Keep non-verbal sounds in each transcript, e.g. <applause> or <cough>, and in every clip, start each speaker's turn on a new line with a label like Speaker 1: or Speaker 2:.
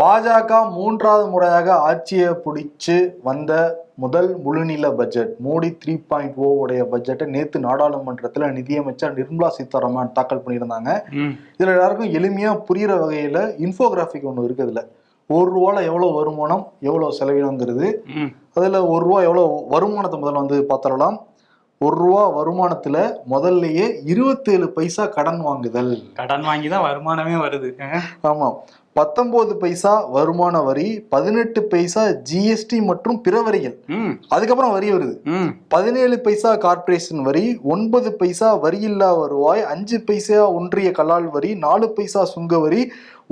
Speaker 1: பாஜக மூன்றாவது முறையாக ஆட்சியை பிடிச்சு வந்த முதல் முழுநில budget Modi three point O உடைய பட்ஜெட்டை நேத்து நாடாளுமன்றத்துல நிதியமைச்சர் நிர்மலா சீதாராமன் தாக்கல் பண்ணியிருந்தாங்க. இதுல எல்லாருக்கும் எளிமையா புரியுற வகையில இன்ஃபோகிராஃபிக் ஒன்று இருக்கு இதுல. ஒரு ரூபால எவ்வளவு வருமானம் எவ்வளவு செலவினங்கிறது. அதுல ஒரு ரூபா எவ்வளவு வருமானத்தை முதல்ல வந்து பார்த்தரலாம் ஒரு ரூபா வருமானத்துல முதல்லயே இருபத்தேழு பைசா கடன் வாங்குதல்.
Speaker 2: கடன் வாங்கி தான் வருமானமே வருது.
Speaker 1: ஆமா. பத்தொன்பது பைசா வருமான வரி பதினெட்டு பைசா ஜிஎஸ்டி மற்றும் பிற வரிகள். அதுக்கப்புறம் வரி வருது. பதினேழு பைசா கார்ப்பரேஷன் வரி ஒன்பது பைசா வரியில்லா வருவாய் அஞ்சு பைசா ஒன்றிய கலால் வரி நாலு பைசா சுங்க வரி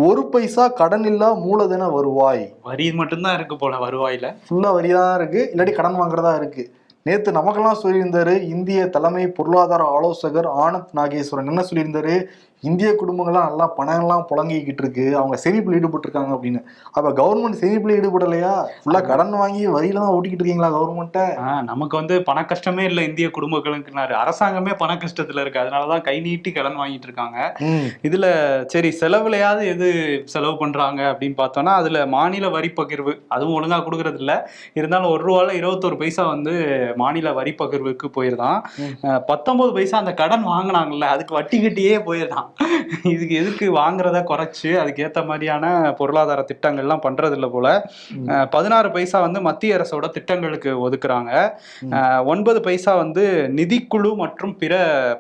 Speaker 1: ஒரு பைசா கடனில்லா மூலதன வருவாய்.
Speaker 2: வரி மட்டும்தான் இருக்கு போல வருவாயில.
Speaker 1: ஃபுல்லா வரி தான் இருக்கு. இல்லாட்டி கடன் வாங்குறதா இருக்கு. நேத்து நமக்கெல்லாம் சொல்லியிருந்தாரு இந்திய தலைமை பொருளாதார ஆலோசகர் ஆனந்த் நாகேஸ்வரன். என்ன சொல்லியிருந்தாரு? இந்திய குடும்பங்கள்லாம் நல்லா பணம்லாம் புழங்கிக்கிட்டு இருக்கு. அவங்க சேமிப்புல ஈடுபட்டு இருக்காங்க அப்படின்னு. அப்ப கவர்மெண்ட் சேமிப்புல ஈடுபடலையா? ஃபுல்லா கடன் வாங்கி வரியில தான் ஓட்டிக்கிட்டு இருக்கீங்களா கவர்மெண்ட்டை
Speaker 2: நமக்கு வந்து பண கஷ்டமே இல்லை இந்திய குடும்பங்களுக்குனாரு. அரசாங்கமே பண கஷ்டத்துல இருக்கு. அதனாலதான் கை நீட்டி கடன் வாங்கிட்டு இருக்காங்க. இதுல சரி செலவுலையாவது எது செலவு பண்றாங்க அப்படின்னு பார்த்தோம்னா அதுல மாநில வரி பகிர்வு அதுவும் ஒழுங்கா கொடுக்கறது இல்ல. இருந்தாலும் ஒரு ரூபால இருபத்தொரு பைசா வந்து மாநில வரி பகிர்வுக்கு. அஹ் பத்தொன்பது பைசா அந்த கடன் வாங்கினாங்கல்ல அதுக்கு வட்டி கட்டியே போயிருதான். இதுக்கு எதுக்கு வாங்குறத குறைச்சு அதுக்கு ஏத்த மாதிரியான பொருளாதார திட்டங்கள்லாம் பண்றது இல்ல போல பதினாறு பைசா வந்து மத்திய அரசோட திட்டங்களுக்கு ஒதுக்குறாங்க. ஒன்பது பைசா வந்து நிதிக்குழு மற்றும் பிற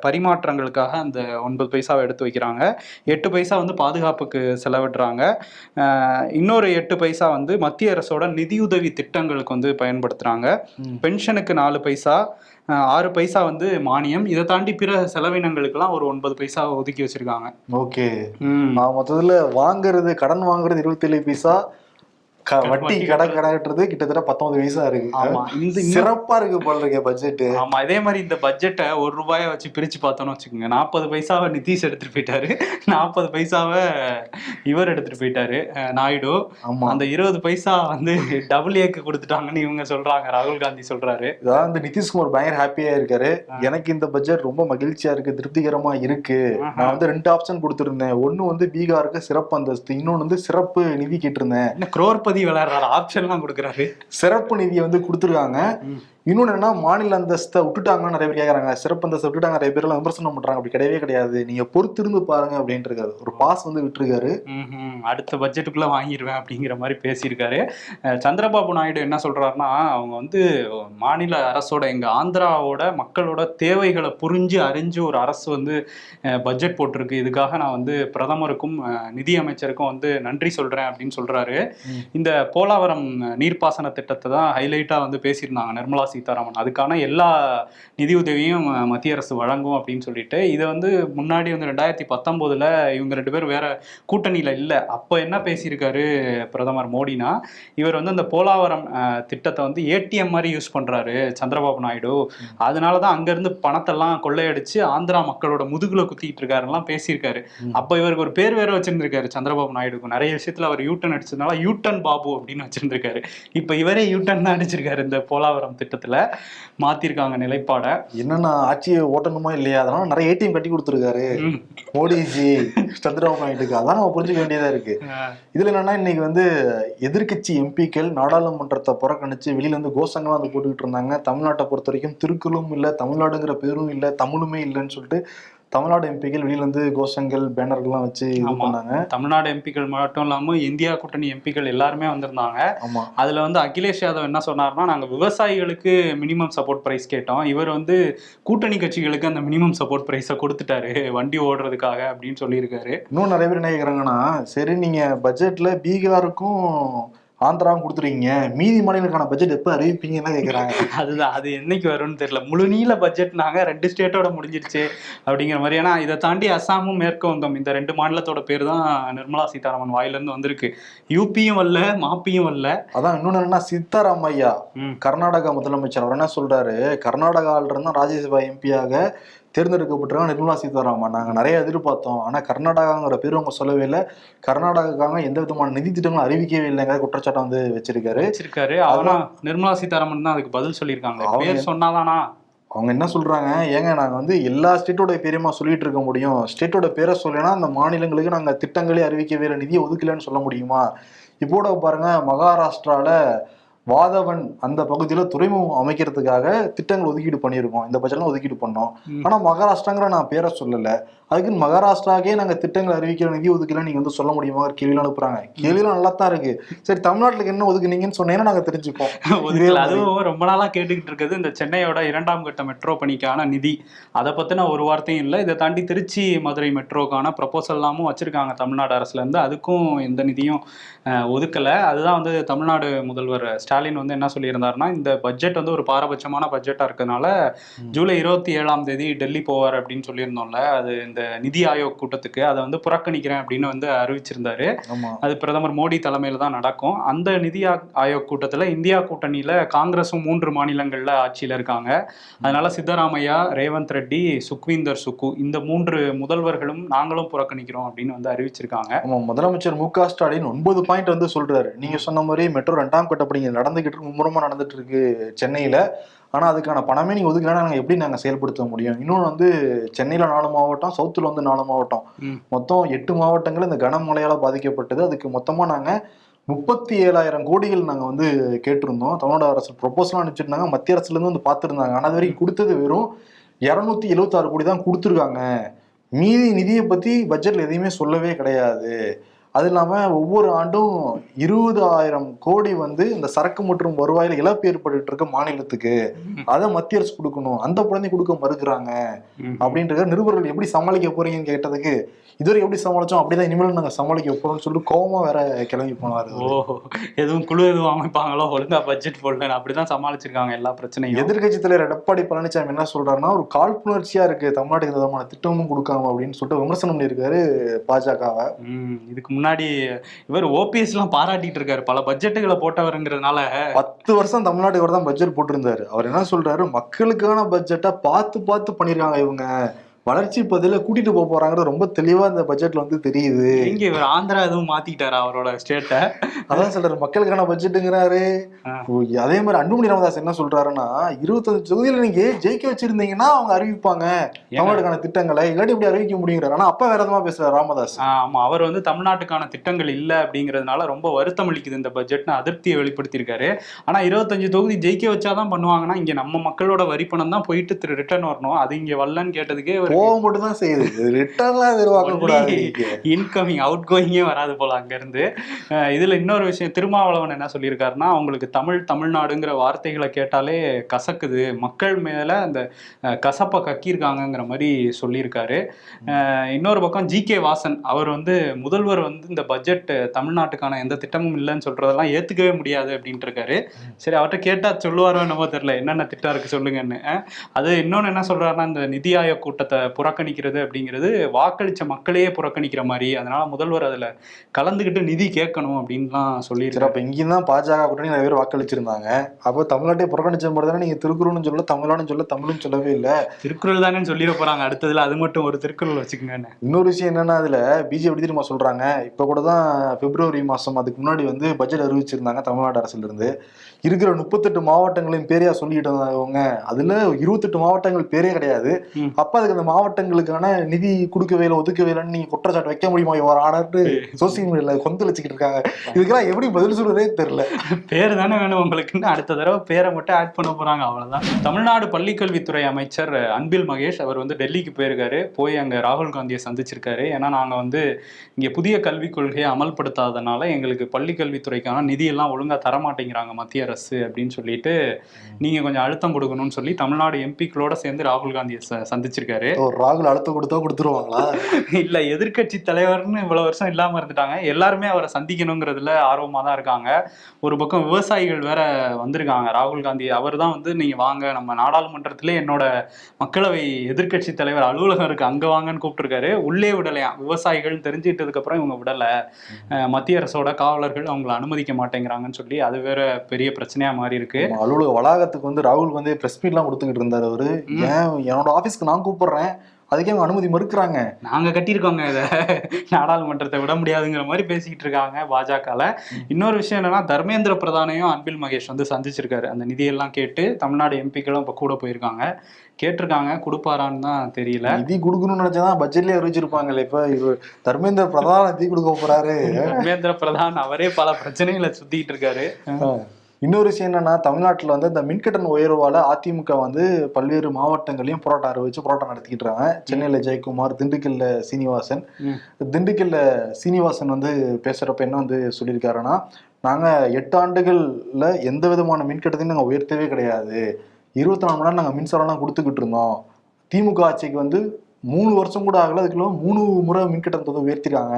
Speaker 2: பரிமாற்றங்களுக்காக அந்த ஒன்பது பைசாவை எடுத்து வைக்கிறாங்க. எட்டு பைசா வந்து பாதுகாப்புக்கு செலவிடுறாங்க. இன்னொரு எட்டு பைசா வந்து மத்திய அரசோட நிதியுதவி திட்டங்களுக்கு வந்து பயன்படுத்துறாங்க. பென்ஷனுக்கு நாலு பைசா ஆறு பைசா வந்து மானியம். இதை தாண்டி பிற செலவினங்களுக்கெல்லாம் ஒரு ஒன்பது பைசா ஒதுக்கி வச்சிருக்காங்க.
Speaker 1: ஓகே. நான் மொத்தத்துல வாங்குறது கடன் வாங்குறது இருபத்தேழு பைசா வட்டி கடன் கடன்றது கிட்டத்தட்ட பத்தொன்பது பைசா இருக்கு.
Speaker 2: ஆமா இந்த
Speaker 1: சிறப்பா இருக்கு போல இருக்க பட்ஜெட்
Speaker 2: ஆமா இதே மாதிரி இந்த பட்ஜெட்டை ஒரு ரூபாயை வச்சு பிரிச்சு பார்த்தோம்னு வச்சுக்கோங்க. நாற்பது பைசாவை நிதிஷ் எடுத்துட்டு போயிட்டாரு. <laughs> நாற்பது பைசாவை இவர் எடுத்துட்டு போயிட்டாரு நாயுடு.
Speaker 1: ஆமா.
Speaker 2: அந்த இருபது பைசா வந்து டபுள் ஏக்கு கொடுத்துட்டாங்கன்னு இவங்க சொல்றாங்க. ராகுல் காந்தி சொல்றாரு.
Speaker 1: இதான் இந்த நிதிஷ்குமார் பயங்கர ஹாப்பியா இருக்காரு. எனக்கு இந்த பட்ஜெட் ரொம்ப மகிழ்ச்சியா இருக்கு திருப்திகரமா இருக்கு. நான் வந்து ரெண்டு ஆப்ஷன் கொடுத்திருந்தேன். ஒன்னு வந்து பீகாருக்கு சிறப்பு அந்தஸ்து இன்னொன்னு வந்து சிறப்பு நிதி கேட்டிருந்தேன்.
Speaker 2: குரோர்பதி விளையாடுறாரு. ஆப்ஷன்லாம் கொடுக்குறாரு.
Speaker 1: சிறப்பு நிதியை வந்து கொடுத்துருக்காங்க.
Speaker 2: ம்.
Speaker 1: இன்னொன்னு என்ன மாநில அந்தஸ்தை விட்டுட்டாங்கன்னு நிறைய பேர் கேக்குறாங்க. சிறப்பு அந்தஸ்தை விட்டுட்டாங்க நிறைய பேர் எல்லாம் விமர்சனம் பண்றாங்க. அப்படி கிடையவே கிடையாது. நீங்க பொறுத்திருந்து பாருங்க அப்படின்ட்டு இருக்காரு. ஒரு பாஸ் வந்து விட்டுருக்காரு.
Speaker 2: அடுத்த பட்ஜெட்டுக்குள்ள வாங்கிடுவேன் அப்படிங்கிற மாதிரி பேசியிருக்காரு. சந்திரபாபு நாயுடு என்ன சொல்றாருன்னா அவங்க வந்து மாநில அரசோட எங்க ஆந்திராவோட மக்களோட தேவைகளை புரிஞ்சு அறிஞ்சு ஒரு அரசு வந்து பட்ஜெட் போட்டிருக்கு. இதுக்காக நான் வந்து பிரதமருக்கும் அஹ், நிதி அமைச்சருக்கும் வந்து நன்றி சொல்றேன் அப்படின்னு சொல்றாரு.
Speaker 1: ம்.
Speaker 2: இந்த போலாவரம் நீர்ப்பாசன திட்டத்தை தான் ஹைலைட்டா வந்து பேசியிருந்தாங்க நிர்மலா சீதாராமன். அதுக்கான எல்லா நிதியுதவியும் மத்திய அரசு வழங்கும் அப்படின்னு சொல்லிட்டு இதை வந்து முன்னாடி வந்து ரெண்டாயிரத்தி பத்தொன்பதுல இவங்க ரெண்டு பேரும் வேற கூட்டணியில இல்ல. அப்ப என்ன பேசியிருக்காரு பிரதமர் மோடினா இவர் வந்து அந்த போலாவரம் திட்டத்தை வந்து ஏடிஎம் மாதிரி யூஸ் பண்றாரு சந்திரபாபு நாயுடு. அதனாலதான் அங்க இருந்து பணத்தெல்லாம் கொள்ளையடிச்சு ஆந்திரா மக்களோட முதுகுல குத்திட்டு இருக்காருலாம் பேசியிருக்காரு. அப்ப இவருக்கு ஒரு பேர் வேற வச்சிருந்திருக்காரு சந்திரபாபு நாயுடுக்கு. நிறைய விஷயத்துல அவர் யூட்டன் அடிச்சதுனால யூட்டன் பாபு அப்படின்னு வச்சிருந்திருக்காரு. இப்ப இவரே யூட்டன் தான் அடிச்சிருக்காரு இந்த போலாவரம் திட்டத்துல. மாத்திருக்காங்க நிலைப்பாட.
Speaker 1: என்னன்னா ஆட்சியை ஓட்டணுமா இல்லையா? அதனால நிறைய ஏடிஎம் கட்டி கொடுத்துருக்காரு. மோடிஜி சந்திரபாபு நாயுடுக்கு. அதான் நம்ம புரிஞ்சுக்க வேண்டியதா இருக்கு. இதுல என்னன்னா இன்னைக்கு வந்து எதிர்க்கட்சி எம்பிக்கள் நாடாளுமன்றத்தை புறக்கணிச்சு வெளியில இருந்து கோஷங்கள்லாம் வந்து போட்டுக்கிட்டு இருந்தாங்க. தமிழ்நாட்டை பொறுத்த வரைக்கும் திருக்குறளும் இல்ல தமிழ்நாடுங்கிற பேரும் இல்ல தமிழுமே இல்லைன்னு சொல்லிட்டு தமிழ்நாடு எம்பிக்கள் வெளியில இருந்து கோஷங்கள் பேனர்கள்லாம் வச்சு இது. பண்ணாங்க.
Speaker 2: தமிழ்நாடு எம்பிக்கள் மட்டும் இல்லாம இந்தியா கூட்டணி எம்பிக்கள் எல்லாருமே வந்திருந்தாங்க. அதுல வந்து அகிலேஷ் யாதவ் என்ன சொன்னார்னா நாங்க விவசாயிகளுக்கு மினிமம் சப்போர்ட் பிரைஸ் கேட்டோம். இவர் வந்து கூட்டணி கட்சிகளுக்கு அந்த மினிமம் சப்போர்ட் பிரைஸை கொடுத்துட்டாரு. வண்டி ஓடுறதுக்காக அப்படின்னு சொல்லியிருக்காரு.
Speaker 1: இன்னும் நிறைய பேர் என்ன கேக்குறாங்கன்னா சரி நீங்க பட்ஜெட்ல பீகாருக்கும் ஆந்திராவும் கொடுத்துருக்கீங்க. மீதி மாநிலங்களுக்கான பட்ஜெட் எப்ப அறிவிப்பீங்கன்னு கேக்குறாங்க.
Speaker 2: அதுதான் அது என்னைக்கு வரும்னு தெரியல. முழு நீள பட்ஜெட் நாங்க ரெண்டு ஸ்டேட்டோட முடிஞ்சிருச்சு அப்படிங்கிற மாதிரி. ஏன்னா இதை தாண்டி அசாமும் மேற்கு வங்கம் இந்த ரெண்டு மாநிலத்தோட பேர் தான் நிர்மலா சீதாராமன் வாயில இருந்து வந்திருக்கு யூபியும் வரல மாப்பியும் வரல.
Speaker 1: அதான் இன்னொன்னு என்னன்னா சித்தாராமையா. கர்நாடகா முதலமைச்சர். அவர் என்ன சொல்றாரு? கர்நாடகாவில இருந்து ராஜ்யசபா எம்பியாக தேர்ந்தெடுக்கப்பட்டிருக்காங்க. நிர்மலா சீதாராமன். நாங்க நிறைய எதிர்பார்த்தோம். ஆனா கர்நாடகாங்கிற பேர் அவங்க சொல்லவே இல்லை. கர்நாடகாக்காக எந்த விதமான நிதி திட்டங்களும் அறிவிக்கவே இல்லைங்கிற குற்றச்சாட்டை வந்து வச்சிருக்காரு.
Speaker 2: வச்சிருக்காரு. ஆனா நிர்மலா சீதாராமன் தான் அதுக்கு பதில் சொல்லியிருக்காங்க
Speaker 1: அவங்க-
Speaker 2: பேர் சொன்னாதானா?
Speaker 1: அவங்க என்ன சொல்றாங்க? ஏங்க நாங்க வந்து எல்லா ஸ்டேட்டோட பேரையுமா சொல்லிட்டு இருக்க முடியும். ஸ்டேட்டோட பேரை சொல்லினா அந்த மாநிலங்களுக்கு நாங்க திட்டங்களே அறிவிக்க வேற நிதியை ஒதுக்கலன்னு சொல்ல முடியுமா? இப்போட பாருங்க மகாராஷ்டிரால வாதவன் அந்த பகுதியில துறைமுகம் அமைக்கிறதுக்காக திட்டங்கள் ஒதுக்கீடு பண்ணியிருக்கோம். இந்த பட்ஜெட்லாம் ஒதுக்கீடு பண்ணோம்.
Speaker 2: ம்.
Speaker 1: ஆனா மகாராஷ்டிராங்கிற நான் பேரை சொல்லல. அதுக்கு மகாராஷ்டிராக்கே நாங்க திட்டங்கள் அறிவிக்கிற நிதி ஒதுக்கல நீங்க வந்து சொல்ல முடியுமா? கேள்விலாம் அனுப்புறாங்க. கேள்விலாம் நல்லா தான் இருக்கு. சரி தமிழ்நாட்டுக்கு என்ன ஒதுக்குனீங்கன்னு சொன்னீங்கன்னா நாங்க தெரிஞ்சுப்போம். <laughs>
Speaker 2: ஒதுக்கல. அதுவும் ரொம்ப நாளா கேட்டுக்கிட்டு இருக்குது. இந்த சென்னையோட இரண்டாம் கட்ட மெட்ரோ பணிக்கான நிதி. அதை பத்தின ஒரு வார்த்தையும் இல்லை. இதை தாண்டி திருச்சி மதுரை மெட்ரோக்கான ப்ரொபோசல் எல்லாமும் வச்சிருக்காங்க தமிழ்நாடு அரசுல இருந்து. அதுக்கும் எந்த நிதியும் ஒதுக்கல. அதுதான் வந்து தமிழ்நாடு முதல்வர் ஸ்டாலின் வந்து என்ன சொல்லியிருந்தாருன்னா இந்த பட்ஜெட் வந்து ஒரு பாரபட்சமான பட்ஜெட்டா இருக்கறனால ஜூலை இருபத்தி ஏழாம் தேதி டெல்லி போவார் அப்படின்னு சொல்லியிருந்தோம்ல. அது இந்த நிதி ஆயோக் கூட்டத்துக்கு அதை வந்து புறக்கணிக்கிறேன் அப்படின்னு வந்து அறிவிச்சிருந்தாரு. அது பிரதமர் மோடி தலைமையில தான் நடக்கும். அந்த நிதி ஆயோக் கூட்டத்துல இந்தியா கூட்டணியில காங்கிரஸும் மூன்று மாநிலங்கள்ல ஆட்சியில இருக்காங்க. அதனால சித்தராமையா ரேவந்த் ரெட்டி சுக்வீந்தர் சுக்கு இந்த மூன்று முதல்வர்களும் நாங்களும் புறக்கணிக்கிறோம் அப்படின்னு வந்து அறிவிச்சிருக்காங்க.
Speaker 1: முதலமைச்சர் மு க ஸ்டாலின் ஒன்பது பாயிண்ட் வந்து சொல்றாரு. நீங்க சொன்ன மாதிரி மெட்ரோ ரெண்டாம் கட்ட பணி நடந்துகிட்டு இருக்கு மும்முரமா நடந்துட்டு இருக்கு சென்னையில. ஆனா அதுக்கான பணமே நீங்க ஒதுக்கலன்னா நாங்க எப்படி நாங்க செயல்படுத்த முடியும்? இன்னொன்று வந்து சென்னையில நாலு மாவட்டம் சவுத்துல வந்து நாலு மாவட்டம். மொத்தம் எட்டு மாவட்டங்கள் இந்த கனமழையால பாதிக்கப்பட்டது. அதுக்கு மொத்தமா நாங்க முப்பத்தி ஏழாயிரம் கோடிகள் நாங்க வந்து கேட்டிருந்தோம். தமிழ்நாடு அரசு ப்ரொபோசலாம் அனுப்பிச்சிருந்தாங்க. மத்திய அரசுல இருந்து வந்து பார்த்துருந்தாங்க ஆனா அது வரைக்கும் கொடுத்தது வெறும் இரநூத்தி எழுபத்தாறு கோடி தான் கொடுத்துருக்காங்க. மீதி நிதியை பத்தி பட்ஜெட்ல எதையுமே சொல்லவே கிடையாது. அது இல்லாம ஒவ்வொரு ஆண்டும் இருபதாயிரம் கோடி வந்து இந்த சரக்கு மற்றும் வருவாயில இழப்பு ஏற்பட்டு இருக்க மாநிலத்துக்கு அதை மத்திய அரசு கொடுக்கணும். அந்த குழந்தை கொடுக்க மறுக்கிறாங்க. அப்படின்றத நிருபர்கள் எப்படி சமாளிக்க போறீங்கன்னு கேட்டதுக்கு இதுவரை எப்படி சமாளிச்சோம்? அப்படிதான் இனிமேல் நாங்க சமாளிக்க போறோம்னு சொல்லிட்டு கோவமா வேற கிளம்பி போனாரு
Speaker 2: ஓ எதுவும் குழு எதுவும் அமைப்பாங்களோ? ஒழுங்கா பட்ஜெட் போடல அப்படிதான் சமாளிச்சிருக்காங்க எல்லா பிரச்சனையும்.
Speaker 1: எதிர்க்கட்சி தலைவர் எடப்பாடி பழனிசாமி என்ன சொல்றாருன்னா ஒரு காழ்ப்புணர்ச்சியா இருக்கு. தமிழ்நாட்டுக்கு விதமான திட்டமும் கொடுக்காம அப்படின்னு சொல்லிட்டு விமர்சனம் பண்ணியிருக்காரு பாஜகவை.
Speaker 2: இதுக்கு முன்னாடி முன்னாடி இவர் ஓபிஎஸ் எல்லாம் பாராட்டிட்டு இருக்காரு. பல பட்ஜெட்டுகளை போட்டவருங்கிறதுனால.
Speaker 1: பத்து வருஷம் தமிழ்நாட்டுக்கு தான் பட்ஜெட் போட்டிருந்தாரு. அவர் என்ன சொல்றாரு? மக்களுக்கான பட்ஜெட்டை பார்த்து பார்த்து பண்ணிருக்காங்க இவங்க. வளர்ச்சி பதில கூட்டிட்டு போக போறாங்கிறது ரொம்ப தெளிவா இந்த பட்ஜெட்ல வந்து தெரியுது.
Speaker 2: இங்க இவர் ஆந்திரா எதுவும் மாத்திக்கிட்டாரா அவரோட ஸ்டேட்டை
Speaker 1: அதான் சொல்றாரு மக்களுக்கான பட்ஜெட்டுங்கிறாரு. அதே மாதிரி அன்புமணி ராமதாஸ் என்ன சொல்றாருன்னா இருபத்தஞ்சு தொகுதியில நீங்க ஜெயிக்க வச்சிருந்தீங்கன்னா அவங்க அறிவிப்பாங்க தமிழ்நாட்டுக்கான திட்டங்களை. இல்லாட்டி இப்படி அறிவிக்க முடியுங்கிறாரு. ஆனா அப்பா வேற விதமா பேசுறாரு ராமதாஸ்?
Speaker 2: ஆமா. அவர் வந்து தமிழ்நாட்டுக்கான திட்டங்கள் இல்ல அப்படிங்கிறதுனால ரொம்ப வருத்தம் அளிக்குது இந்த பட்ஜெட்னு அதிருப்தியை வெளிப்படுத்தியிருக்காரு. ஆனா இருபத்தஞ்சு தொகுதி ஜெயிக்க வச்சாதான் பண்ணுவாங்கன்னா இங்க நம்ம மக்களோட வரி பணம் தான் போயிட்டு திரு ரிட்டர்ன் வரணும். அது இங்க வரலன்னு கேட்டதுக்கே
Speaker 1: கோவம் மட்டும் தான் செய்யுது ரிட்டர்ன்லாம் எதிர்பார்க்க கூடாது.
Speaker 2: இன்கமிங் அவுட் கோயிங்கே வராது போல அங்கிருந்து இதுல இன்னொரு விஷயம் திருமாவளவன் என்ன சொல்லியிருக்காருன்னா அவங்களுக்கு தமிழ் தமிழ்நாடுங்கிற வார்த்தைகளை கேட்டாலே கசக்குது. மக்கள் மேல அந்த கசப்பை கக்கியிருக்காங்கங்கிற மாதிரி சொல்லியிருக்காரு. இன்னொரு பக்கம் ஜி கே வாசன் அவர் வந்து முதல்வர் வந்து இந்த பட்ஜெட் தமிழ்நாட்டுக்கான எந்த திட்டமும் இல்லைன்னு சொல்றதெல்லாம் ஏத்துக்கவே முடியாது அப்படின்ட்டு இருக்காரு சரி அவர்கிட்ட கேட்டா சொல்லுவாரோ என்னமோ தெரியல. என்னென்ன திட்டம் இருக்கு சொல்லுங்கன்னு. அது இன்னொன்னு என்ன சொல்றாருன்னா இந்த நிதி ஆயோக் கூட்டத்தை புறக்கணிக்கிறது அப்படிங்கிறது வாக்களிச்ச மக்களையே புறக்கணிக்கிற மாதிரி. அதனால முதல்வர் அதுல கலந்துக்கிட்டு நிதி கேட்கணும் அப்படின்லாம் சொல்லியிருக்காரு
Speaker 1: அப்ப இங்கேயும் தான் பாஜக கூட்டணி நிறைய பேர் வாக்களிச்சிருந்தாங்க. அப்போ தமிழ்நாட்டை புறக்கணிச்ச மாதிரி தானே நீங்க திருக்குறள்னு சொல்ல தமிழ்நாடுன்னு சொல்ல தமிழும் சொல்லவே இல்லை.
Speaker 2: திருக்குறள் தானே சொல்லிட போறாங்க. அடுத்ததுல அது மட்டும் ஒரு திருக்குறள் வச்சுக்கோங்கன்னு.
Speaker 1: இன்னொரு விஷயம் என்னன்னா அதுல பிஜேபி தெரியுமா சொல்றாங்க? இப்ப கூட தான் பிப்ரவரி மாசம் அதுக்கு முன்னாடி வந்து பட்ஜெட் அறிவிச்சிருந்தாங்க தமிழ்நாடு அரசுல இருந்து. இருக்கிற முப்பத்தெட்டு மாவட்டங்களின் பேரையா சொல்லிட்டு இருந்தாங்க அதுல இருபத்தெட்டு மாவட்டங்கள் பேரே கிடையாது. அப்ப அதுக்கு அந்த மாவட்டங்களுக்கான நிதி கொடுக்கவே இல்லை ஒதுக்கவே இல்லைன்னு நீங்க குற்றச்சாட்டு வைக்க முடியுமா? ஒரு ஆனாட்டு சோசியல் மீடியால கொந்தளிச்சுக்கிட்டு இருக்காங்க. இதுக்கெல்லாம் எப்படி பதில் சொல்றதே தெரியல.
Speaker 2: பேர் தானே வேணும் உங்களுக்குன்னு அடுத்த தடவை பேரை மட்டும் ஆட் பண்ண போறாங்க அவ்வளவுதான். தமிழ்நாடு பள்ளிக்கல்வித்துறை அமைச்சர் அன்பில் மகேஷ் அவர் வந்து டெல்லிக்கு போயிருக்காரு. போய் அங்க ராகுல் காந்தியை சந்திச்சிருக்காரு. ஏன்னா நாங்க வந்து இங்க புதிய கல்விக் கொள்கையை அமல்படுத்தாதனால எங்களுக்கு பள்ளிக்கல்வித்துறைக்கான நிதி எல்லாம் ஒழுங்கா தர மாட்டேங்கிறாங்க மத்திய அரசு அப்படின்னு சொல்லிட்டு நீங்க கொஞ்சம் அழுத்தம் கொடுக்கணும்னு சொல்லி தமிழ்நாடு எம்பிக்களோட சேர்ந்து ராகுல் காந்தியை சந்திச்சிருக்காரு.
Speaker 1: ராகுல் அழுத்தம் கொடுத்தா கொடுத்துருவாங்களா? <laughs>
Speaker 2: இல்ல எதிர்க்கட்சி தலைவர்னு இவ்வளவு வருஷம் இல்லாம இருந்துட்டாங்க. எல்லாருமே அவரை சந்திக்கணுங்கிறதுல ஆர்வமா தான் இருக்காங்க. ஒரு பக்கம் விவசாயிகள் வேற வந்திருக்காங்க. ராகுல் காந்தி அவர் தான் வந்து நீங்க வாங்க நம்ம நாடாளுமன்றத்திலே என்னோட மக்களவை எதிர்க்கட்சி தலைவர் அலுவலகம் இருக்கு அங்க வாங்கன்னு கூப்பிட்டுருக்காரு. உள்ளே விடலையாம் விவசாயிகள் தெரிஞ்சுக்கிட்டதுக்கு அப்புறம் இவங்க விடல. மத்திய அரசோட காவலர்கள் அவங்கள அனுமதிக்க மாட்டேங்கிறாங்கன்னு சொல்லி அது வேற பெரிய பிரச்சனையா மாறி இருக்கு.
Speaker 1: அலுவலக வளாகத்துக்கு வந்து ராகுல் வந்து பிரஸ் மீட் எல்லாம் கொடுத்துக்கிட்டு இருந்தாரு அவரு. ஏன் என்னோட ஆபீஸ்க்கு நான் கூப்பிடுறேன். அதுக்கே அவங்க அனுமதி மறுக்கிறாங்க.
Speaker 2: நாங்க கட்டியிருக்கோங்க இதை. நாடாளுமன்றத்தை விட முடியாதுங்கிற மாதிரி பேசிக்கிட்டு இருக்காங்க பாஜகல. இன்னொரு விஷயம் என்னன்னா தர்மேந்திர பிரதானையும் அன்பில் மகேஷ் வந்து சந்திச்சிருக்காரு. அந்த நிதியெல்லாம் கேட்டு தமிழ்நாடு எம்பிக்களும் இப்ப கூட போயிருக்காங்க. கேட்டிருக்காங்க கொடுப்பாரான்னு தான் தெரியல.
Speaker 1: நிதி கொடுக்கணும்னு நினைச்சதான் பட்ஜெட்லயே அறிவிச்சிருப்பாங்கல்ல இப்ப. இவர் தர்மேந்திர பிரதான் நிதி கொடுக்க போறாரு.
Speaker 2: தர்மேந்திர பிரதான் அவரே பல பிரச்சனைகளை சுத்திட்டு இருக்காரு.
Speaker 1: இன்னொரு விஷயம் என்னன்னா தமிழ்நாட்டுல வந்து இந்த மின்கட்டண உயர்வால அதிமுக வந்து பல்வேறு மாவட்டங்களையும் போராட்டம் அறிவிச்சு போராட்டம் நடத்திக்கிட்டு இருக்காங்க சென்னையில ஜெயக்குமார் திண்டுக்கல்ல சீனிவாசன். திண்டுக்கல்ல சீனிவாசன் வந்து பேசுறப்ப என்ன வந்து சொல்லியிருக்காருன்னா நாங்க எட்டு ஆண்டுகள்ல எந்த விதமான மின்கட்டத்தையும் நாங்க உயர்த்தவே கிடையாது. இருபத்தி நாலு மணி நேரம் நாங்க மின்சாரம்லாம் கொடுத்துக்கிட்டு இருந்தோம். திமுக ஆட்சிக்கு வந்து மூணு வருஷம் கூட ஆகல அதுக்குள்ள மூணு முறை மின்கட்டணத்தை வந்து உயர்த்திருக்காங்க.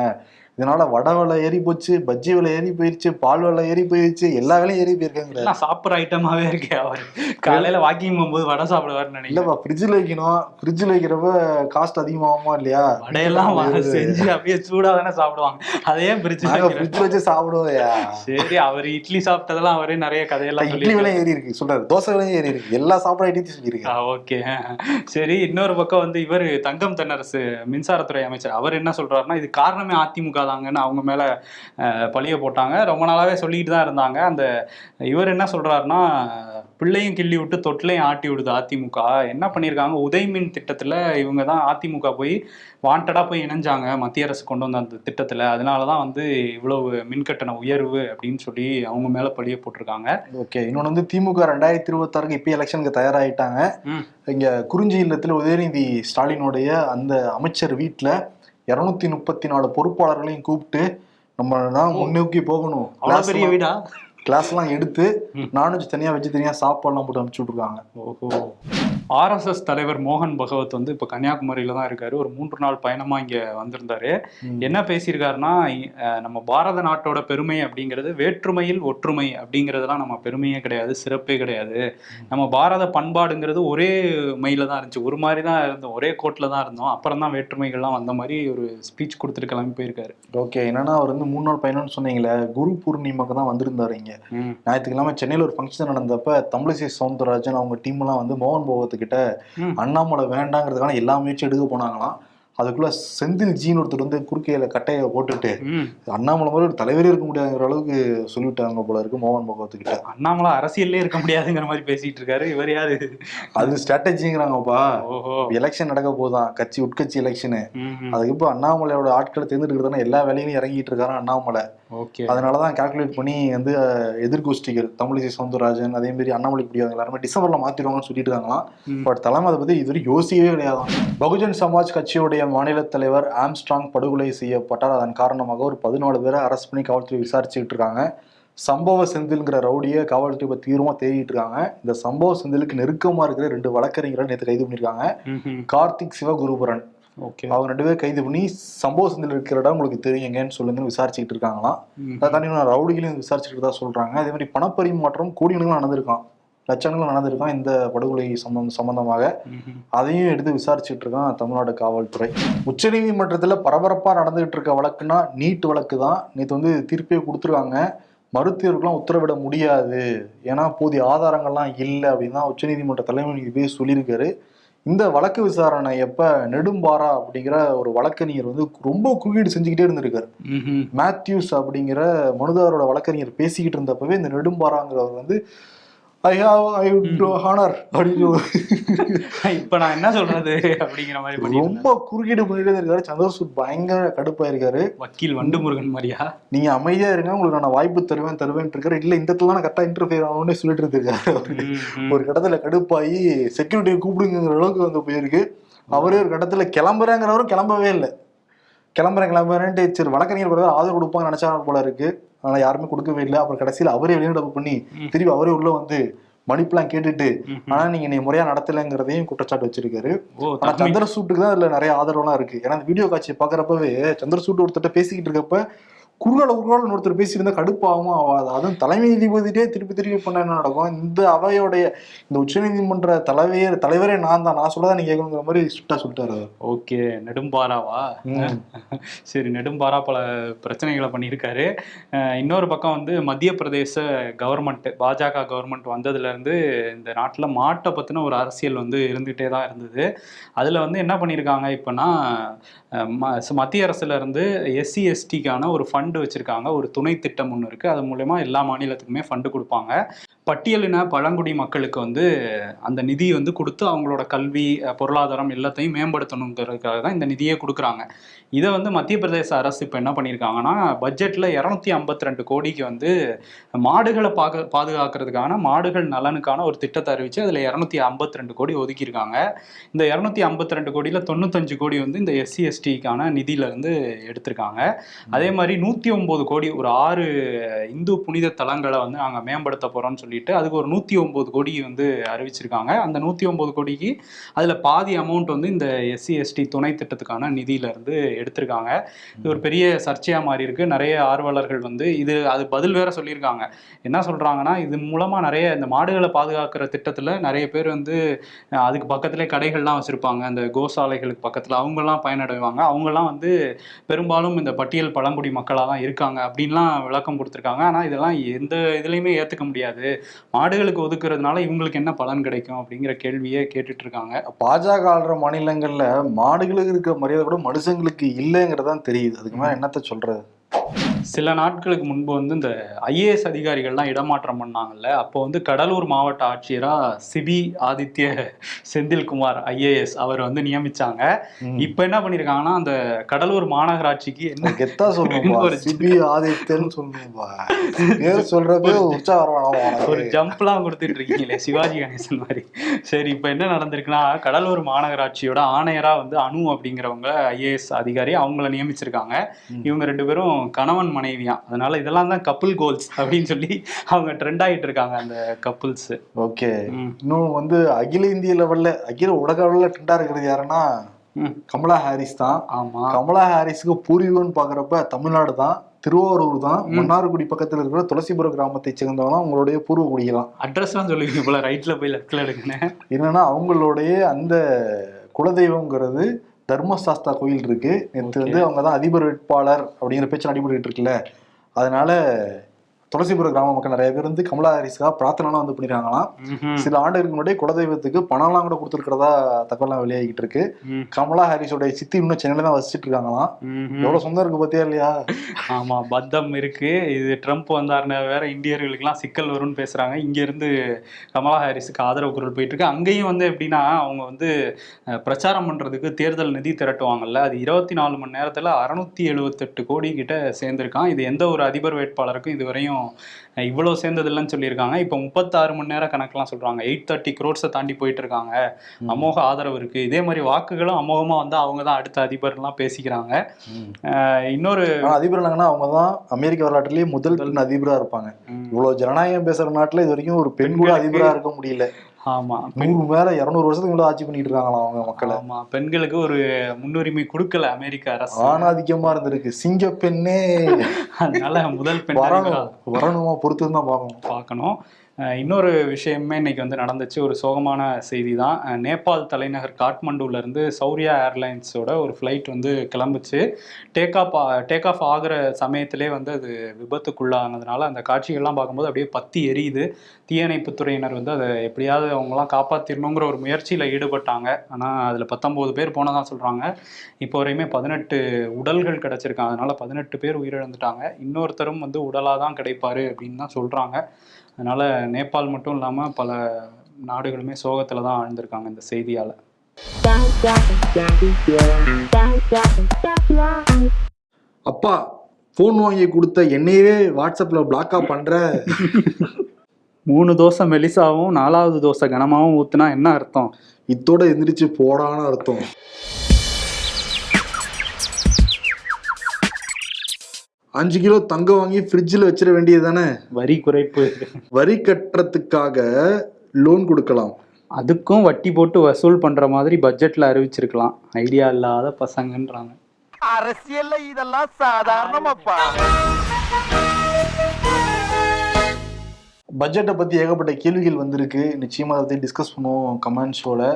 Speaker 1: இதனால வடை விலை ஏறி போச்சு பஜ்ஜி விலை ஏறி போயிருச்சு பால் விலை ஏறி போயிருச்சு எல்லா விலையும் ஏறி போயிருக்காங்க
Speaker 2: சாப்பிட்ற ஐட்டமாவே இருக்கே அவர். காலையில வாக்கிங் போகும்போது வடை சாப்பிடுவாருன்னு நினைக்கிறேன்.
Speaker 1: இல்லப்பா ஃப்ரிட்ஜில் வைக்கணும். ஃப்ரிட்ஜில் வைக்கிறப்ப காஸ்ட் அதிகமாகுமா இல்லையா?
Speaker 2: வடையெல்லாம் செஞ்சு அப்படியே சூடா தானே சாப்பிடுவாங்க. அதே பிரிச்சு
Speaker 1: நாங்க ஃப்ரிட்ஜ் வச்சு சாப்பிடுவோம்யா.
Speaker 2: சரி அவர் இட்லி சாப்பிட்டதெல்லாம் அவரே நிறைய கதையெல்லாம்
Speaker 1: இட்லி விலையும் ஏறி இருக்கு. சொல்றாரு. தோசை விலையும் ஏறி இருக்கு. எல்லா சாப்பாடு ஐட்டி சொல்லியிருக்கு
Speaker 2: ஓகே. சரி இன்னொரு பக்கம் வந்து இவர் தங்கம் தென்னரசு மின்சாரத்துறை அமைச்சர். அவர் என்ன சொல்றாருன்னா இது காரணமே அதிமுக தாங்கன்னு அவங்க மேல பழிய போட்டாங்க. ரொம்ப நாளாவே சொல்லிட்டு தான் இருந்தாங்க. அந்த இவர் என்ன சொல்றாருன்னா பிள்ளையும் கிள்ளி விட்டு தொட்டிலையும் ஆட்டி விடுது அதிமுக. என்ன பண்ணியிருக்காங்க? உதய்மின் திட்டத்துல இவங்க தான் அதிமுக போய் வாண்டடா போய் இணைஞ்சாங்க. மத்திய அரசு கொண்டு வந்த அந்த திட்டத்துல. அதனால தான் வந்து இவ்வளவு மின்கட்டண உயர்வு அப்படின்னு சொல்லி அவங்க மேல பழிய போட்டிருக்காங்க.
Speaker 1: ஓகே. இன்னொன்னு வந்து திமுக ரெண்டாயிரத்தி இருபத்தாறுக்கு இப்போ எலெக்ஷனுக்கு தயாராயிட்டாங்க.
Speaker 2: ம்.
Speaker 1: இங்க குறிஞ்சி இல்லத்துல உதயநிதி ஸ்டாலினுடைய அந்த அமைச்சர் வீட்டுல இருநூத்தி முப்பத்தி நாலு பொறுப்பாளர்களையும் கூப்பிட்டு நம்ம தான் முன்னோக்கி போகணும்.
Speaker 2: பெரிய வீடா?
Speaker 1: கிளாஸ் எல்லாம் எடுத்து. நான்வெஜ் தனியா வெஜ் தனியா சாப்பாடுலாம் போட்டு அனுப்பிச்சு விட்டுருக்காங்க.
Speaker 2: ஓஹோ. ஆர்எஸ்எஸ் தலைவர் மோகன் பகவத் வந்து இப்போ கன்னியாகுமரியில தான் இருக்காரு. ஒரு மூன்று நாள் பயணமா இங்க வந்திருந்தாரு. என்ன பேசியிருக்காருன்னா நம்ம பாரத நாட்டோட பெருமை அப்படிங்கிறது வேற்றுமையில் ஒற்றுமை அப்படிங்கிறதுலாம் நம்ம பெருமையே கிடையாது சிறப்பே கிடையாது. நம்ம பாரத பண்பாடுங்கிறது ஒரே மையில தான் இருந்துச்சு. ஒரு மாதிரி தான் இருந்தோம். ஒரே கோட்ல தான் இருந்தோம். அப்புறம் தான் வேற்றுமைகள்லாம் வந்த மாதிரி ஒரு ஸ்பீச் கொடுத்துட்டு கிளம்பி போயிருக்காரு.
Speaker 1: ஓகே என்னன்னா அவர் வந்து மூணு நாள் பயணம்னு சொன்னீங்களே குரு பூர்ணிமாக்கு தான் வந்திருந்தாரு இங்க. ஞாயிற்றுக்கிழமை சென்னையில் ஒரு ஃபங்க்ஷன் நடந்தப்ப தமிழிசை சவுந்தரராஜன் அவங்க டீம் எல்லாம் வந்து மோகன் பகவத் கிட்ட
Speaker 2: ம்.
Speaker 1: அண்ணாமலை வேண்டாங்கிறதுக்கான எல்லா முயற்சியும் எடுக்க போனாங்களாம். அதுக்குள்ள செந்தில் ஜீன் ஒருத்தர் வந்து குறுக்கையில கட்டையை போட்டுட்டு. அண்ணாமலை மாதிரி ஒரு தலைவரே இருக்க முடியாதுங்கிற அளவுக்கு சொல்லிவிட்டாங்க போல இருக்கு மோகன் பகவத் கிட்ட
Speaker 2: அண்ணாமலை அரசியல்லே இருக்க முடியாதுங்கிற மாதிரி பேசிட்டு இருக்காரு. இவர் யாரு?
Speaker 1: அது ஸ்ட்ராட்டஜிங்கிறாங்கப்பா எலெக்ஷன் நடக்க போதான் கட்சி உட்கட்சி எலெக்ஷனு. அதுக்கு இப்போ அண்ணாமலையோட ஆட்களை தேர்ந்தெடுக்கிறதுனா எல்லா வேலையிலும் இறங்கிட்டு இருக்காரு அண்ணாமலை.
Speaker 2: ஓகே
Speaker 1: அதனாலதான் கால்குலேட் பண்ணி வந்து எதிர்கோஷ்டிகள் தமிழிசை சவுந்தரராஜன் அதே மாதிரி அண்ணாமலைக்கு முடியாது எல்லாருமே டிசம்பர்ல மாத்திடுவாங்கன்னு சொல்லிட்டு இருக்காங்களாம். பட் தலைமை அதை பத்தி இதுவரை யோசிக்கவே கிடையாதாம் பகுஜன் சமாஜ் கட்சியுடைய மாநில தலைவர் ஆம்ஸ்ட்ராங் படுகொலை செய்யப்பட்டார். அதன் காரணமாக ஒரு பதினாலு பேரை அரெஸ்ட் பண்ணி காவல்துறை விசாரிச்சுக்கிட்டு இருக்காங்க. சம்பவ செந்தில்ங்கிற ரவுடியை காவல்துறை இப்போ தீவிரமா தேடிட்டு இருக்காங்க. இந்த சம்பவ செந்திலுக்கு நெருக்கமா இருக்கிற ரெண்டு வழக்கறிஞரை நேற்று கைது பண்ணியிருக்காங்க. கார்த்திக் சிவகுருபரன்.
Speaker 2: ஓகே.
Speaker 1: அவங்க ரெண்டு பேரும் கைது பண்ணி சம்பவ செந்தில் இருக்கிற இடம் உங்களுக்கு தெரியுங்கன்னு சொல்லுங்கன்னு விசாரிச்சுக்கிட்டு இருக்காங்களாம். அதை தாண்டி இன்னும் ரவுடிகளையும் விசாரிச்சுட்டு தான் சொல்றாங்க. அதே மாதிரி பணப்பரிமாற்றம் கோடிகளும் நடந்திருக்கான் லட்சங்களும் நடந்திருக்கான் இந்த படுகொலை சம்பந்தம் சம்பந்தமாக. அதையும் எடுத்து விசாரிச்சுட்டு இருக்கான் தமிழ்நாடு காவல்துறை. உச்சநீதிமன்றத்துல பரபரப்பா நடந்துகிட்டு இருக்க வழக்குனா நீட் வழக்கு தான் நேற்று வந்து தீர்ப்பே கொடுத்துருக்காங்க. மருத்துவர்கள்லாம் உத்தரவிட முடியாது. ஏன்னா போதிய ஆதாரங்கள்லாம் இல்லை அப்படின்னு தான் உச்சநீதிமன்ற தலைமை நீதிபதி சொல்லியிருக்காரு. இந்த வழக்கு விசாரணை எப்ப நெடும்பாரா அப்படிங்கிற ஒரு வழக்கறிஞர் வந்து ரொம்ப குறுக்கீடு செஞ்சுக்கிட்டே இருந்திருக்காரு. மேத்யூஸ் அப்படிங்கிற மனுதாரோட வழக்கறிஞர் பேசிக்கிட்டு இருந்தப்பவே இந்த நெடும்பாராங்கிறவர் வந்து ஐ ஹாவ் ஐ ஹானர் அப்படின்னு
Speaker 2: இப்ப நான் என்ன சொல்றது அப்படிங்கிற மாதிரி
Speaker 1: ரொம்ப குறுக்கீடு பண்ணிட்டே இருக்காரு. சந்திரசூட் பயங்கர கடுப்பா இருக்காரு
Speaker 2: வக்கீல் வண்டு முருகன் மாதிரியா?
Speaker 1: நீங்க அமைதியா இருங்க உங்களுக்கு நான் வாய்ப்பு தருவேன் தருவேன் இருக்காரு. இல்ல இந்த இடத்துல நான் கரெக்டா இன்டர்ஃபியர் ஆகணும்னு சொல்லிட்டு இருக்காரு. ஒரு கட்டத்துல கடுப்பாகி செக்யூரிட்டி கூப்பிடுங்கிற அளவுக்கு வந்து போயிருக்கு. அவரே ஒரு கட்டத்துல கிளம்புறேங்கிறவரும் கிளம்பவே இல்லை. கிளம்புறேன் கிளம்புறேன்ட்டு சரி வழக்கறிஞர் ஆதரவு கொடுப்பாங்க நினைச்சாங்க போல இருக்கு. ஆனா யாருமே கொடுக்கவே இல்லை அப்புறம் கடைசியில அவரே வெளிநடப்பு பண்ணி
Speaker 2: ம்.
Speaker 1: திருப்பி அவரே உள்ள வந்து மன்னிப்புலாம் கேட்டுட்டு. ஆனா நீங்க நீ முறையா நடத்தலைங்கிறதையும் குற்றச்சாட்டு வச்சிருக்காரு ஆனா சந்திரசூட்டுக்கு தான் அதுல நிறைய ஆதரவுலாம் இருக்கு ஏன்னா அந்த வீடியோ காட்சியை பாக்குறப்பவே சந்திரசூட் ஒருத்தட்ட பேசிக்கிட்டு இருக்கப்ப குறுகால குறுகால ஒருத்தர் பேசியிருந்தா கடுப்பாகும் ஆகாது அதுவும் தலைமை நீதிபதிட்டே திருப்பி திருப்பி பண்ண என்ன நடக்கும்? இந்த அவையோடைய இந்த உச்சநீதிமன்ற தலைவர் தலைவரே நான் தான். நான் சொல்லதான் நீங்க கேட்கணுங்கிற மாதிரி ஸ்ட்ரிக்டா சொல்லிட்டாரு.
Speaker 2: ஓகே நெடும்பாராவா. சரி நெடும்பாரா பல பிரச்சனைகளை பண்ணியிருக்காரு. இன்னொரு பக்கம் வந்து மத்திய பிரதேச கவர்மெண்ட் பாஜக கவர்மெண்ட் வந்ததுலேருந்து இந்த நாட்டில் மாட்டை பற்றின ஒரு அரசியல் வந்து இருந்துகிட்டே தான் இருந்தது. அதில் வந்து என்ன பண்ணியிருக்காங்க இப்போனா மத்திய அரசுல இருந்து எஸ்சி எஸ்டிக்கான ஒரு ஃபண்டு வச்சுருக்காங்க. ஒரு துணை திட்டம் ஒன்று இருக்குது அது மூலயமா எல்லா மாநிலத்துக்குமே ஃபண்டு கொடுப்பாங்க. பட்டியலின பழங்குடி மக்களுக்கு வந்து அந்த நிதி வந்து கொடுத்து அவங்களோட கல்வி பொருளாதாரம் எல்லாத்தையும் மேம்படுத்தணுங்கிறதுக்காக தான் இந்த நிதியே கொடுக்குறாங்க. இதை வந்து மத்திய பிரதேச அரசு இப்போ என்ன பண்ணியிருக்காங்கன்னா பட்ஜெட்டில் இரநூத்தி ஐம்பத்தி ரெண்டு கோடிக்கு வந்து மாடுகளை பாக பாதுகாக்கிறதுக்கான மாடுகள் நலனுக்கான ஒரு திட்டத்தை அறிவித்து அதில் இரநூத்தி ஐம்பத்தி ரெண்டு கோடி ஒதுக்கியிருக்காங்க. இந்த இரநூத்தி ஐம்பத்தி ரெண்டு கோடியில் தொண்ணூத்தஞ்சு கோடி வந்து இந்த எஸ்சி எஸ்டிக்கான நிதியிலேருந்து எடுத்திருக்காங்க. அதே மாதிரி நூற்றி ஒம்பது கோடி ஒரு ஆறு இந்து புனித தலங்களை வந்து நாங்கள் மேம்படுத்த போகிறோம்னு சொல்லிட்டு அதுக்கு ஒரு நூற்றி ஒம்பது கோடி வந்து அறிவிச்சிருக்காங்க. அந்த நூற்றி ஒம்பது கோடிக்கு அதில் பாதி அமௌண்ட் வந்து இந்த எஸ்சி எஸ்டி துணை திட்டத்துக்கான நிதியிலேருந்து எடுத்திருக்காங்க. இது ஒரு பெரிய சர்ச்சையாக மாறி இருக்கு. நிறைய ஆர்வலர்கள் வந்து இது அது பதில் வேற சொல்லியிருக்காங்க. என்ன சொல்கிறாங்கன்னா இது மூலமாக நிறைய இந்த மாடுகளை பாதுகாக்கிற திட்டத்தில் நிறைய பேர் வந்து அதுக்கு பக்கத்துலேயே கடைகள்லாம் வச்சுருப்பாங்க. அந்த கோசாலைகளுக்கு பக்கத்தில் அவங்கெல்லாம் பயனடைவாங்க. அவங்கெல்லாம் வந்து பெரும்பாலும் இந்த பட்டியல் பழங்குடி மக்களாக தான் இருக்காங்க அப்படின்லாம் விளக்கம் கொடுத்துருக்காங்க. ஆனால் இதெல்லாம் எந்த இதுலேயுமே ஏற்றுக்க முடியாது. மாடுகளுக்கு ஒதுக்குறதுனால இவங்களுக்கு என்ன பலன் கிடைக்கும் அப்படிங்கிற கேள்வியே கேட்டுட்டு இருக்காங்க
Speaker 1: பாஜக ஆள்ற மாநிலங்கள்ல மாடுகளுக்கு இருக்கிற மரியாதை கூட மனுஷங்களுக்கு இல்லைங்கிறதான் தெரியுது. அதுக்கு மேல என்னத்த சொல்றது?
Speaker 2: சில நாட்களுக்கு முன்பு வந்து இந்த ஐஏஎஸ் அதிகாரிகள்லாம் இடமாற்றம் பண்ணாங்கல்ல அப்போ வந்து கடலூர் மாவட்ட ஆட்சியரா சிபி ஆதித்ய செந்தில்குமார் ஐஏஎஸ் அவர் வந்து நியமிச்சாங்க. இப்போ என்ன பண்ணியிருக்காங்கன்னா அந்த கடலூர் மாநகராட்சிக்கு என்ன
Speaker 1: கெத்தா சொல்லணும்பா
Speaker 2: ஒரு
Speaker 1: சிபி ஆதித்யன்னு பேர் சொல்றப்பே
Speaker 2: ஒரு ஜம்ப்லாம் கொடுத்துட்டு இருக்கீங்களே சிவாஜி கணேசன் மாதிரி. சரி இப்போ என்ன நடந்திருக்குன்னா கடலூர் மாநகராட்சியோட ஆணையரா வந்து அனு அப்படிங்கிறவங்க ஐஏஎஸ் அதிகாரி அவங்கள நியமிச்சிருக்காங்க. இவங்க ரெண்டு பேரும் கணவன் மனைவியாம் அதனால இதெல்லாம் தான் கப்புள் கோல்ஸ் அப்படின்னு சொல்லி அவங்க ட்ரெண்ட் ஆகிட்டு இருக்காங்க அந்த கப்புள்ஸ்
Speaker 1: ஓகே. இன்னும் வந்து அகில இந்திய லெவல்ல அகில உலக லெவல்ல ட்ரெண்டா இருக்கிறது யாருன்னா கமலா ஹாரிஸ் தான்.
Speaker 2: ஆமா.
Speaker 1: கமலா ஹாரிஸுக்கு பூர்வீகம்னு பாக்குறப்ப தமிழ்நாடு தான் திருவாரூர் தான் மன்னார்குடி பக்கத்துல இருக்கிற துளசிபுரம் கிராமத்தை சேர்ந்தவங்க தான் உங்களுடைய பூர்வ குடிகளாம்.
Speaker 2: அட்ரஸ்லாம் சொல்லுவீங்க போல ரைட்ல போய் லெஃப்ட்ல எடுக்கணும்
Speaker 1: என்னன்னா அவங்களுடைய அந்த குலதெய்வங்கிறது தர்மசாஸ்தா கோயில் இருக்கு. நேற்று வந்து அவங்க தான் அதிபர் வேட்பாளர் அப்படிங்கிற பேச்சு நடைபெற்றுட்டு இருக்குல்ல. அதனால துளசிபுரம் கிராம மக்கள் நிறைய பேர் வந்து கமலா ஹாரிஸ்க்காக பிரார்த்தனைலாம் வந்து பண்ணிருக்காங்களாம். சில ஆண்டுகளுக்கு முன்னாடி குலதெய்வத்துக்கு பணம்லாம் கூட கொடுத்துருக்கிறதா தகவலாம் வெளியாகிட்டு இருக்கு. கமலா ஹாரிஸோட சித்தி இன்னும் சென்னையில தான் வசிச்சுட்டு இருக்காங்களாம். எவ்வளவு சொந்தம் இருக்கு பாத்தியா இல்லையா?
Speaker 2: ஆமா பத்தம் இருக்கு. இது ட்ரம்ப் வந்தாருன்னா வேற இந்தியர்களுக்கெல்லாம் சிக்கல் வரும்னு பேசுறாங்க. இங்க இருந்து கமலா ஹாரிஸுக்கு ஆதரவு குரல் போயிட்டு இருக்கு. அங்கேயும் வந்து எப்படின்னா அவங்க வந்து பிரச்சாரம் பண்றதுக்கு தேர்தல் நிதி திரட்டுவாங்கல்ல. அது இருபத்தி நாலு மணி நேரத்துல அறுநூத்தி எழுபத்தெட்டு கோடி கிட்ட சேர்ந்திருக்கான். இது எந்த ஒரு அதிபர் வேட்பாளருக்கும் இதுவரையும் 嗯。இவ்வளவு சேர்ந்தது இல்லைன்னு சொல்லியிருக்காங்க. இப்போ முப்பத்தாறு மணி நேர கணக்கெல்லாம் சொல்றாங்க. எயிட் தேர்ட்டி க்ரோட்ஸை தாண்டி போயிட்டு இருக்காங்க. அமோக ஆதரவு இருக்கு. இதே மாதிரி வாக்குகளும் அமோகமா வந்து அவங்க தான் அடுத்த அதிபர்லாம் பேசிக்கிறாங்க. இன்னொரு
Speaker 1: அதிபர் அவங்க தான் அமெரிக்க வரலாற்றிலேயே முதல் பெண் அதிபரா இருப்பாங்க.
Speaker 2: ம்,
Speaker 1: இவ்வளவு ஜனநாயகம் பேசுற நாட்டுல இது வரைக்கும் ஒரு பெண் கூட
Speaker 2: பெண்களுக்கு-
Speaker 1: அதிபரா இருக்க முடியல.
Speaker 2: ஆமா.
Speaker 1: நூறு மேல இருநூறு வருஷத்துக்கு மேல ஆட்சி பண்ணிட்டு இருக்காங்களாம் அவங்க மக்களை?
Speaker 2: ஆமா. பெண்களுக்கு ஒரு முன்னுரிமை கொடுக்கல அமெரிக்க அரசு.
Speaker 1: ஆணாதிக்கமா இருந்திருக்கு. சிங்க பெண்ணே. <laughs>
Speaker 2: அதனால முதல் பெண்
Speaker 1: வரணும். வரணுமா பொறுத்து தான் பார்க்கணும்.
Speaker 2: பார்க்கணும். இன்னொரு விஷயமே இன்னைக்கு வந்து நடந்துச்சு. ஒரு சோகமான செய்தி தான் நேபாள் தலைநகர் காட்மண்டூலேருந்து சௌரியா ஏர்லைன்ஸோட ஒரு ஃப்ளைட் வந்து கிளம்புச்சு. டேக் ஆஃப் டேக் ஆஃப் ஆகிற சமயத்திலே வந்து அது விபத்துக்குள்ளானதுனால அந்த காட்சிகள்லாம் பார்க்கும்போது அப்படியே பத்தி எரியுது. தீயணைப்புத்துறையினர் வந்து அதை எப்படியாவது அவங்களாம் காப்பாற்றிடணுங்கிற ஒரு முயற்சியில் ஈடுபட்டாங்க. ஆனால் அதில் பத்தொம்போது பேர் போனதான் சொல்கிறாங்க இப்போ வரையுமே பதினெட்டு உடல்கள் கிடச்சிருக்காங்க அதனால் பதினெட்டு பேர் உயிரிழந்துட்டாங்க. இன்னொருத்தரும் வந்து உடலாக தான் கிடைப்பார் அப்படின்னு தான் சொல்கிறாங்க அதனால் நேபாள் மட்டும் இல்லாமல் பல நாடுகளுமே சோகத்தில் தான் ஆழ்ந்திருக்காங்க இந்த செய்தியால்.
Speaker 1: அப்பா ஃபோன் வாங்கி கொடுத்த என்னையவே வாட்ஸ்அப்பில் பிளாக்காக பண்ணுற
Speaker 2: மூணு தோசை மெலிசாவும் நாலாவது தோசை கனமாவும் ஊத்துனா என்ன அர்த்தம்?
Speaker 1: இத்தோட எந்திரிச்சு போடான்னு அர்த்தம். அஞ்சு கிலோ தங்கம் வாங்கி ஃப்ரிட்ஜில் வச்சிட வேண்டியது தானே
Speaker 2: வரி குறைப்பு.
Speaker 1: வரி கட்டுறதுக்காக லோன் கொடுக்கலாம்.
Speaker 2: அதுக்கும் வட்டி போட்டு வசூல் பண்ற மாதிரி பட்ஜெட்ல அறிவிச்சிருக்கலாம். ஐடியா இல்லாத பசங்கன்றாங்க.
Speaker 3: அரசியல்ல இதெல்லாம் சாதாரணமாப்பா.
Speaker 1: பட்ஜெட்டை பற்றி ஏகப்பட்ட கேள்விகள் வந்திருக்கு. நிச்சயமாக அதை டிஸ்கஸ் பண்ணுவோம். கமெண்ட் ஷோவில்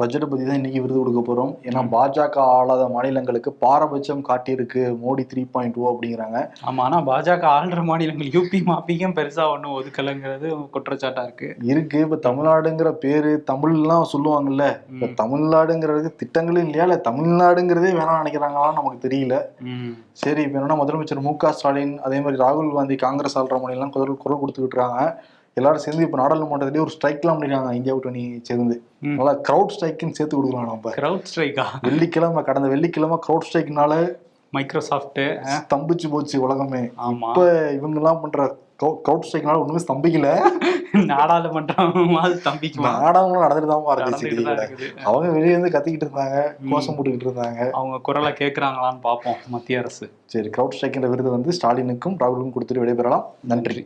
Speaker 1: பட்ஜெட்டை பத்தி தான் இன்னைக்கு விருது கொடுக்க போறோம். ஏன்னா பாஜக ஆளாத மாநிலங்களுக்கு பாரபட்சம் காட்டியிருக்கு மோடி த்ரீ பாயிண்ட் டூ அப்படிங்கிறாங்க.
Speaker 2: ஆமா ஆனா பாஜக ஆள்ற மாநிலங்கள் யூபி மாப்பிக்கும் பெருசா ஒன்றும் ஒதுக்கலைங்கிறது குற்றச்சாட்டா இருக்கு.
Speaker 1: இருக்கு. இப்ப தமிழ்நாடுங்கிற பேரு தமிழ்லாம் சொல்லுவாங்கல்ல. இப்ப. தமிழ்நாடுங்கிறது திட்டங்களும் இல்லையா? இல்ல தமிழ்நாடுங்கிறதே வேணாம் நினைக்கிறாங்களான்னு நமக்கு தெரியல. சரி இப்ப என்னன்னா முதலமைச்சர் மு க ஸ்டாலின் அதே மாதிரி ராகுல் காந்தி காங்கிரஸ் ஆள்ற மாநிலம் குரல் குரல் கொடுத்துக்கிட்டு இருக்காங்க. எல்லாரும் சேர்ந்து இப்ப நாடாளுமன்றத்திலேயே ஒரு ஸ்ட்ரைக்லாம் பண்ணிருக்காங்க இந்தியா கூட்டணி சேர்ந்து. நல்லா கிரவுட் ஸ்ட்ரைக்குன்னு சேர்த்து கொடுக்கலாம் நம்ம.
Speaker 2: கிரவுட் ஸ்ட்ரைக்கா
Speaker 1: வெள்ளிக்கிழமை கடந்த வெள்ளிக்கிழமை கிரவுட் ஸ்ட்ரைக்னால
Speaker 2: மைக்ரோசாஃப்ட்
Speaker 1: ஸ்தம்பிச்சு போச்சு உலகமே. இப்ப இவங்க எல்லாம் பண்ற கிரவுட் ஸ்ட்ரைக்னால ஒண்ணுமே ஸ்தம்பிக்கல.
Speaker 2: நாடாளுமன்றம் தம்பிக்குமா
Speaker 1: நாடகங்களும் நடந்துட்டு தான்.
Speaker 2: இருக்குது.
Speaker 1: அவங்க வெளியே இருந்து கத்திக்கிட்டு இருந்தாங்க கோஷம் போட்டுக்கிட்டு இருந்தாங்க.
Speaker 2: அவங்க குரலை கேட்கறாங்களான்னு பார்ப்போம் மத்திய அரசு.
Speaker 1: சரி கிரவுட் ஸ்ட்ரைக்கின்ற விருது வந்து ஸ்டாலினுக்கும் ராகுலுக்கும் கொடுத்துட்டு விடைபெறலாம். நன்றி.